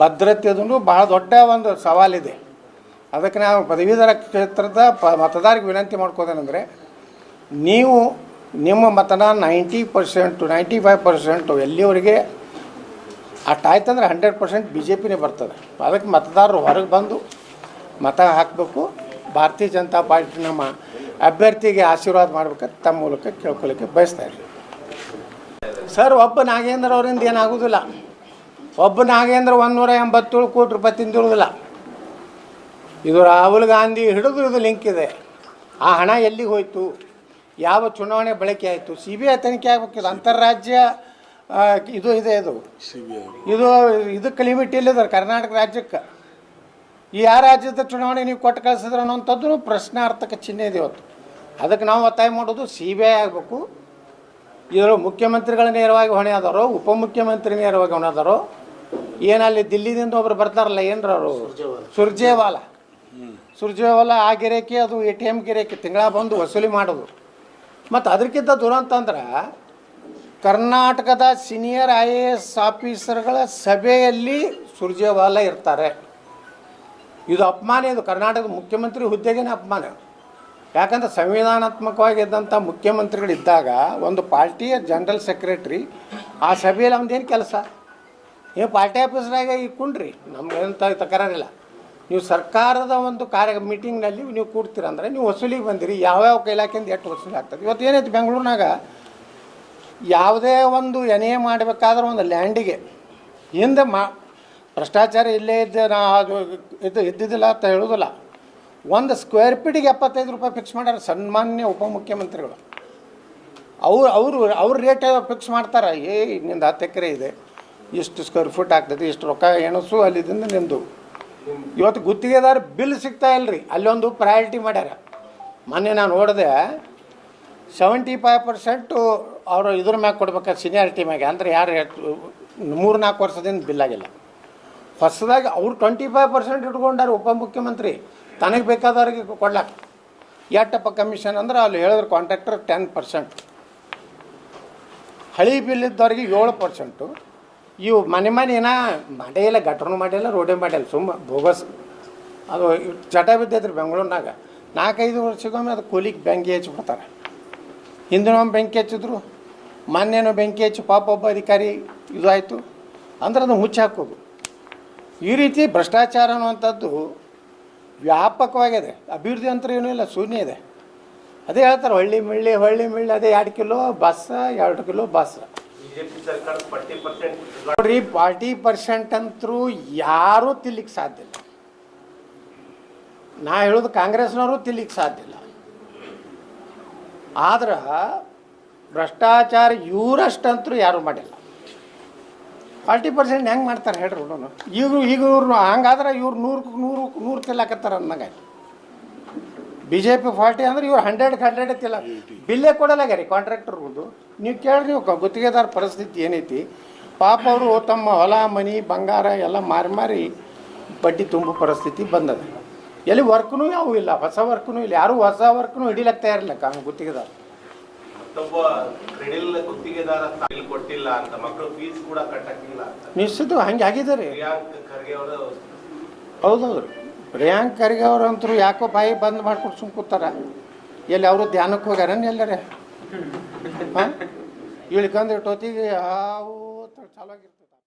ಭದ್ರತೆಯದು ಬಹಳ ದೊಡ್ಡ ಒಂದು ಸವಾಲಿದೆ. ಅದಕ್ಕೆ ನಾವು ಪದವೀಧರ ಕ್ಷೇತ್ರದ ಪ ಮತದಾರರಿಗೆ ವಿನಂತಿ ಮಾಡ್ಕೋದೇನೆಂದರೆ, ನೀವು ನಿಮ್ಮ ಮತನ ninety percent, ninety five percent ಎಲ್ಲಿವರೆಗೆ ಅಷ್ಟಾಯ್ತಂದ್ರೆ ಹಂಡ್ರೆಡ್ ಪರ್ಸೆಂಟ್ ಬಿ ಜೆ ಪಿನೇ ಬರ್ತದೆ. ಅದಕ್ಕೆ ಮತದಾರರು ಹೊರಗೆ ಬಂದು ಮತ ಹಾಕಬೇಕು. ಭಾರತೀಯ ಜನತಾ ಪಾರ್ಟಿ ನಮ್ಮ ಅಭ್ಯರ್ಥಿಗೆ ಆಶೀರ್ವಾದ ಮಾಡ್ಬೇಕಂತ ತಮ್ಮ ಮೂಲಕ ಕೇಳ್ಕೊಳ್ಳಿಕ್ಕೆ ಬಯಸ್ತಾ ಇದ್ದೀವಿ ಸರ್, ಒಬ್ಬ ನಾಗೇಂದ್ರ ಅವರಿಂದ ಏನಾಗೋದಿಲ್ಲ ಒಬ್ಬ ನಾಗೇಂದ್ರ ಒಂದೂರ ಎಂಬತ್ತೇಳು ಕೋಟಿ ರೂಪಾಯಿ ತಿಂದಿರುವುದಿಲ್ಲ. ಇದು ರಾಹುಲ್ ಗಾಂಧಿ ಹಿಡಿದು ಇದು ಲಿಂಕ್ ಇದೆ. ಆ ಹಣ ಎಲ್ಲಿಗೆ ಹೋಯಿತು? ಯಾವ ಚುನಾವಣೆ ಬಳಕೆ ಆಯಿತು? ಸಿ ಬಿ ಐ ತನಿಖೆ ಆಗಬೇಕಿದು ಅಂತಾರಾಜ್ಯ ಇದು ಇದೆ ಇದು ಇದು ಇದಕ್ಕೆ ಲಿಮಿಟ್ ಇಲ್ಲದ ಕರ್ನಾಟಕ ರಾಜ್ಯಕ್ಕೆ. ಈ ಆ ರಾಜ್ಯದ ಚುನಾವಣೆ ನೀವು ಕೊಟ್ಟು ಕಳಿಸಿದ್ರೆ ಅನ್ನೋಂಥದ್ದು ಪ್ರಶ್ನಾರ್ಥಕ ಚಿಹ್ನೆ ಇದೆ ಇವತ್ತು. ಅದಕ್ಕೆ ನಾವು ಒತ್ತಾಯ ಮಾಡೋದು ಸಿ ಬಿ ಐ ಆಗಬೇಕು. ಇದರ ಮುಖ್ಯಮಂತ್ರಿಗಳ ನೇರವಾಗಿ ಹೊಣೆ ಉಪ ಉಪಮುಖ್ಯಮಂತ್ರಿ ನೇರವಾಗಿ ಹೊಣೆ ಏನಲ್ಲಿ ದಿಲ್ಲಿದಿಂದ ಒಬ್ರು ಬರ್ತಾರಲ್ಲ, ಏನ್ರ ಅವರು? ಸುರ್ಜೇವಾಲ. ಸುರ್ಜೇವಾಲ ಆ ಗಿರೇಕಿ, ಅದು ಎ ಟಿ ಎಂ ಗಿರೇಕಿ ತಿಂಗಳ ಬಂದು ವಸೂಲಿ ಮಾಡೋದು. ಮತ್ತು ಅದಕ್ಕಿಂತ ದೂರ ಅಂತಂದ್ರೆ ಕರ್ನಾಟಕದ ಸೀನಿಯರ್ ಐ ಎ ಎಸ್ ಆಫೀಸರ್ಗಳ ಸಭೆಯಲ್ಲಿ ಸುರ್ಜೇವಾಲ ಇರ್ತಾರೆ. ಇದು ಅಪಮಾನ, ಇದು ಕರ್ನಾಟಕದ ಮುಖ್ಯಮಂತ್ರಿ ಹುದ್ದೆಗೇನೆ ಅಪಮಾನ. ಯಾಕಂದ್ರೆ ಸಂವಿಧಾನಾತ್ಮಕವಾಗಿದ್ದಂಥ ಮುಖ್ಯಮಂತ್ರಿಗಳಿದ್ದಾಗ ಒಂದು ಪಾರ್ಟಿಯ ಜನರಲ್ ಸೆಕ್ರೆಟ್ರಿ ಆ ಸಭೆಯಲ್ಲಿ ಏನು ಕೆಲಸ? ನೀವು ಪಾರ್ಟಿ ಆಫೀಸ್ನಾಗ ಈಗ ಕುಂಡ್ರಿ ನಮ್ಗೇಂತ ತಕರಾರಿಲ್ಲ ನೀವು ಸರ್ಕಾರದ ಒಂದು ಕಾರ್ಯ ಮೀಟಿಂಗ್ನಲ್ಲಿ ನೀವು ಕೂಡ್ತೀರ ಅಂದರೆ ನೀವು ವಸೂಲಿಗೆ ಬಂದಿರಿ, ಯಾವ್ಯಾವ ಇಲಾಖೆಯಿಂದ ಎಷ್ಟು ವಸೂಲಿ ಆಗ್ತದೆ. ಇವತ್ತು ಏನೈತಿ ಬೆಂಗಳೂರಿನಾಗ, ಯಾವುದೇ ಒಂದು ಎನೆ ಮಾಡಬೇಕಾದ್ರೆ ಒಂದು ಲ್ಯಾಂಡಿಗೆ, ಹಿಂದೆ ಮಾ, ಭ್ರಷ್ಟಾಚಾರ ಇಲ್ಲೇ ಇದ್ದ ನಾ ಇದು ಇದ್ದಿದ್ದಿಲ್ಲ ಅಂತ ಹೇಳೋದಿಲ್ಲ. ಒಂದು ಸ್ಕ್ವೇರ್ ಫೀಟಿಗೆ ಎಪ್ಪತ್ತೈದು ರೂಪಾಯಿ ಫಿಕ್ಸ್ ಮಾಡ್ಯಾರ ಸನ್ಮಾನ್ಯ ಉಪಮುಖ್ಯಮಂತ್ರಿಗಳು. ಅವ್ರು, ಅವರು, ಅವ್ರ ರೇಟ್ ಫಿಕ್ಸ್ ಮಾಡ್ತಾರೆ, ಏ ಇನ್ನಿಂದ ಹತ್ತು ಎಕರೆ ಇದೆ. ಇಷ್ಟು ಸ್ಕ್ವೇರ್ ಫುಟ್ ಆಗ್ತದೆ ಇಷ್ಟು ರೊಕ್ಕ ಎಣಸು, ಅಲ್ಲಿದಿಂದ ನಿಂದು. ಇವತ್ತು ಗುತ್ತಿಗೆದಾರ ಬಿಲ್ ಸಿಗ್ತಾ ರೀ ಅಲ್ಲೊಂದು ಪ್ರಯಾರಿಟಿ ಮಾಡ್ಯಾರ. ಮೊನ್ನೆ ನಾನು ನೋಡಿದೆ ಸೆವೆಂಟಿ ಫೈವ್ ಪರ್ಸೆಂಟು ಅವರು ಇದ್ರ ಮ್ಯಾಗ ಕೊಡ್ಬೇಕಾದ್ರೆ ಸೀನಿಯಾರಿಟಿ ಮ್ಯಾಗೆ, ಅಂದರೆ ಯಾರು ಮೂರು ನಾಲ್ಕು ವರ್ಷದಿಂದ ಬಿಲ್ ಆಗಿಲ್ಲ. ಹೊಸದಾಗಿ ಅವ್ರು ಟ್ವೆಂಟಿ ಫೈವ್ ಪರ್ಸೆಂಟ್ ಇಟ್ಕೊಂಡಾರ ಉಪಮುಖ್ಯಮಂತ್ರಿ ತನಗೆ ಬೇಕಾದವ್ರಿಗೆ ಕೊಡ್ಲಾಕ. ಎಟ್ಟಪ್ಪ ಕಮಿಷನ್ ಅಂದ್ರೆ ಅಲ್ಲಿ ಹೇಳಿದ್ರು ಕಾಂಟ್ರಾಕ್ಟರ್ ಟೆನ್ ಪರ್ಸೆಂಟ್ ಹಳಿ ಬಿಲ್ ಇದ್ದವ್ರಿಗೆ ಏಳು ಪರ್ಸೆಂಟು ಇವು ಮನೆ ಮನೆ ಏನ ಮಾಡೇ ಇಲ್ಲ, ಗಟ್ರನು ಮಾಡಿಲ್ಲ ರೋಡೇ ಮಾಡಿಲ್ಲ ಸುಮ್ಮ ಬೋಗಸ್. ಅದು ಚಟ ಬಿದ್ದೈತ್ರಿ ಬೆಂಗಳೂರಿನಾಗ. ನಾಲ್ಕೈದು ವರ್ಷಕ್ಕೊಮ್ಮೆ ಅದು ಕೂಲಿಗೆ ಬೆಂಕಿ ಹಚ್ಬಿಡ್ತಾರೆ ಹಿಂದಿನೊಮ್ಮೆ ಬೆಂಕಿ ಹಚ್ಚಿದ್ರು, ಮೊನ್ನೆನೋ ಬೆಂಕಿ ಹಚ್ಚಿ ಪಾಪ ಒಬ್ಬ ಅಧಿಕಾರಿ ಇದು ಆಯಿತು ಅಂದ್ರೆ ಅದನ್ನು ಮುಚ್ಚಿ ಹಾಕೋದು. ಈ ರೀತಿ ಭ್ರಷ್ಟಾಚಾರ ಅನ್ನುವಂಥದ್ದು ವ್ಯಾಪಕವಾಗಿದೆ. ಅಭಿವೃದ್ಧಿ ಅಂತ ಏನೂ ಇಲ್ಲ, ಶೂನ್ಯ ಇದೆ. ಅದೇ ಹೇಳ್ತಾರೆ, ಹಳ್ಳಿ ಮಿಳ್ಳಿ ಹಳ್ಳಿ ಮಿಳ್ಳಿ, ಅದೇ ಎರಡು ಕಿಲೋ ಬಸ್ ಎರಡು ಕಿಲೋ ಬಸ್ ನೋಡ್ರಿ, ಫಾರ್ಟಿ ಪರ್ಸೆಂಟ್ ಅಂತರೂ ಯಾರೂ ತಿಲ್ಲಿಕ್ಕೆ ಸಾಧ್ಯ ಇಲ್ಲ. ನಾ ಹೇಳೋದು ಕಾಂಗ್ರೆಸ್ನವರು ತಿಲ್ಲಿಕ್ಕೆ ಸಾಧ್ಯ ಇಲ್ಲ. ಆದ್ರೆ, ಭ್ರಷ್ಟಾಚಾರ ಇವರಷ್ಟಂತರೂ ಯಾರೂ ಮಾಡಿಲ್ಲ. ಫಾರ್ಟಿ ಪರ್ಸೆಂಟ್ ಹೆಂಗೆ ಮಾಡ್ತಾರೆ ಹೇಳ್ರಿ ನೋಡೋಣ. ಈಗ ಇವ್ರು ಹಂಗಾದ್ರೆ ಇವ್ರು ನೂರಕ್ಕೆ ನೂರು ನೂರು ತಿಲ್ಲಕತ್ತಾರ ಅನ್ನಂಗೆ ಬಿ ಜೆ ಪಿ ಫಾರ್ಟಿ ಅಂದ್ರೆ ಇವ್ರು ಹಂಡ್ರೆಡ್ ಹಂಡ್ರೆಡ್ ಇತ್ತಿಲ್ಲ ಬಿಲ್ಲೇ ಕೊಡಲಾಗ್ಯಾರಿ ಕಾಂಟ್ರಾಕ್ಟರ್ಗಳು ನೀವು ಕೇಳ್ರಿ ನೀವು ಗುತ್ತಿಗೆದಾರ ಪರಿಸ್ಥಿತಿ ಏನೈತಿ. ಪಾಪ ಅವರು ತಮ್ಮ ಹೊಲ ಮನಿ ಬಂಗಾರ ಎಲ್ಲ ಮಾರಿ ಮಾರಿ ಬಡ್ಡಿ ತುಂಬೋ ಪರಿಸ್ಥಿತಿ ಬಂದದ. ಎಲ್ಲಿ ವರ್ಕ್ನೂ ಯಾವೂ ಇಲ್ಲ ಹೊಸ ವರ್ಕ್ನೂ ಇಲ್ಲ ಯಾರೂ ಹೊಸ ವರ್ಕ್ನೂ ಹಿಡಿಲಕ್ಕೆ ತಯಾರಿಲ್ಲ ಕಾ ಗುತ್ತಿಗೆದಾರ. ಮತ್ತೊಬ್ಬ ಕ್ರೆಡಿಲ್ ಗುತ್ತಿಗೆದಾರ ಬಿಲ್ ಕೊಟ್ಟಿಲ್ಲ ಅಂತ ಮಕ್ಕಳು ಫೀಸ್ ಕೂಡ ಕಟ್ಟಕ್ಕಿಲ್ಲ ಅಂತ. ನಿಶ್ಚಿತ ಹಂಗೆ ಆಗಿದ್ದಾರೆ. ಹೌದೌದು. ಪ್ರಿಯಾಂಕ್ ಖರ್ಗೆ ಅವ್ರಂತರೂ ಯಾಕೋ ಬಾಯಿ ಬಂದ್ ಮಾಡ್ಕೊಂಡು ಸುಮ್ ಕೂತಾರ. ಎಲ್ಲಿ ಅವರು ಧ್ಯಾನಕ್ಕೆ ಹೋಗ್ಯಾರನ್ ಎಲ್ಲರೇ? ಹಾಂ? ಇಳ್ಕಂದು ಯಾವ ಹಾವು ಚಾಲು ಆಗಿರ್ತದೆ.